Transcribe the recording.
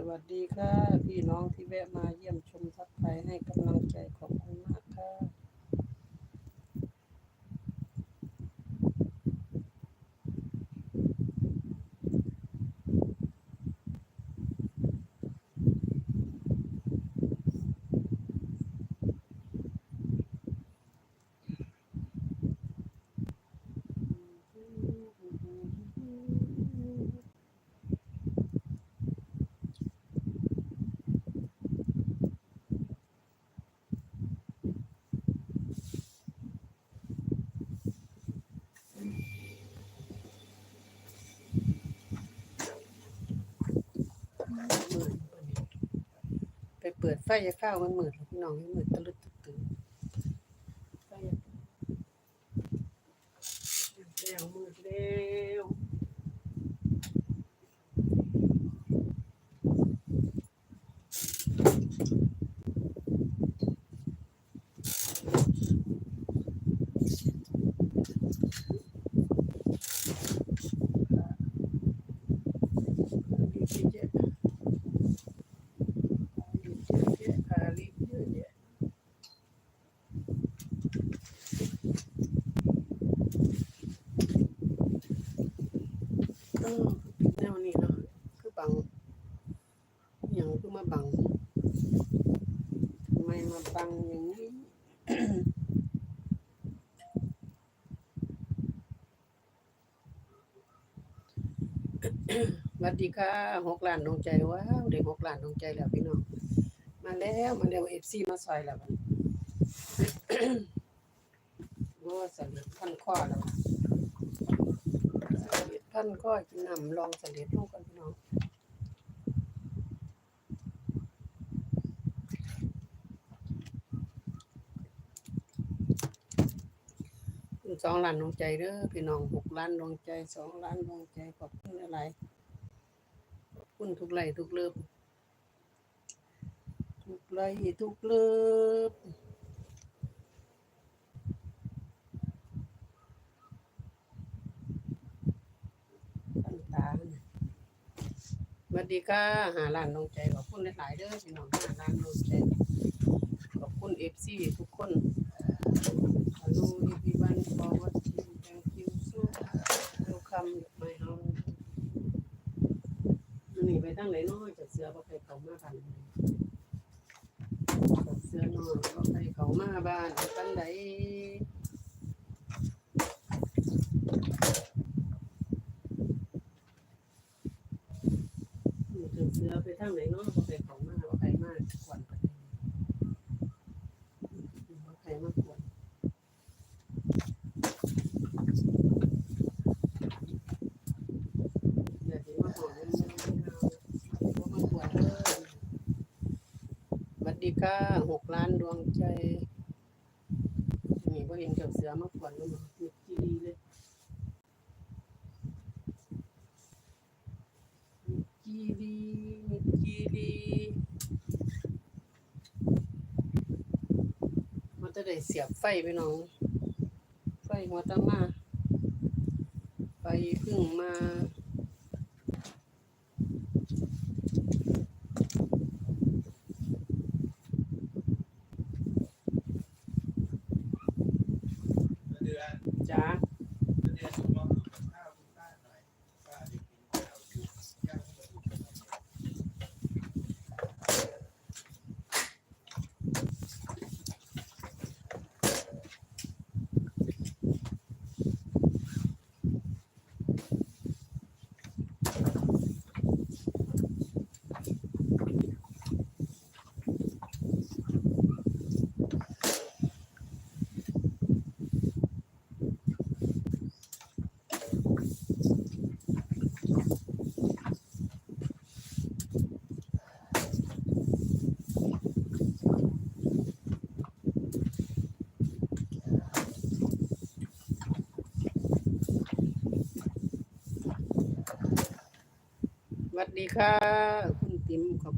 สวัสดีค่ะ พี่น้องที่แวะมาเยี่ยมชมทักทายให้กำลังใจขอบคุณมากค่ะ ไปเปิดไฟจะข้าวมันมืดพี่น้องมันมืดตะลุดตึกตึงไฟแล้วมืดแล้วลิปเยอะลิปเยอะๆอ่าลิปเยอะๆเออแนวนี้เนาะคือบังอหย่างคือมาบังทำไมมา บังอย่างนี้ สวัสดีค่ะหกล้านดวงใจว้าวเด็กหกล้านดวงใจแล้วพี่น้อง มาแล้วมาแล้วเอฟซีมาซอยแล้วบัดว่าสลิดพันข้อแล้วสลิดพันข้อกินน้ำลองสลิดลงกันพี่น้อง สองล้านดวงใจเด้อพี่น้องหกล้านดวงใจสองล้านดวงใจขอบคุณอะไรขอบคุณทุกไลค์ทุกเลิฟทุกไลค์ทุกเลิฟขันตาเนี่ยสวัสดีค่ะหาล้านดวงใจขอบคุณหลายๆเด้อพี่น้องหาล้านดวงใจขอบคุณเอฟซีทุกคน มันหนีไปตั้งไหนน้อยจากเสือบ่ไปเขามาบ้านจากเสือน้อยบ่ไปเขามาบ้านปันใดจากเสือไปทางไหนน้อยบ่ไปเขามาบ่ไปมากกวนไปบ่ไปมากวนอย่าสิมาหอมมันเอาบ่มากวนเด้อ สวัสดีค่ะหกล้านดวงใจ นี่พอเห็นเจ้าเสือมาก่อนแล้วมั้งมิดจีรีเลยมิดจีรีมิดจีรีมันจะได้เสียบไฟไปน้อง ไฟหัวตะมาไฟเพึ่งมา จ้า ดีค่ะ คุณติ๋มขอบ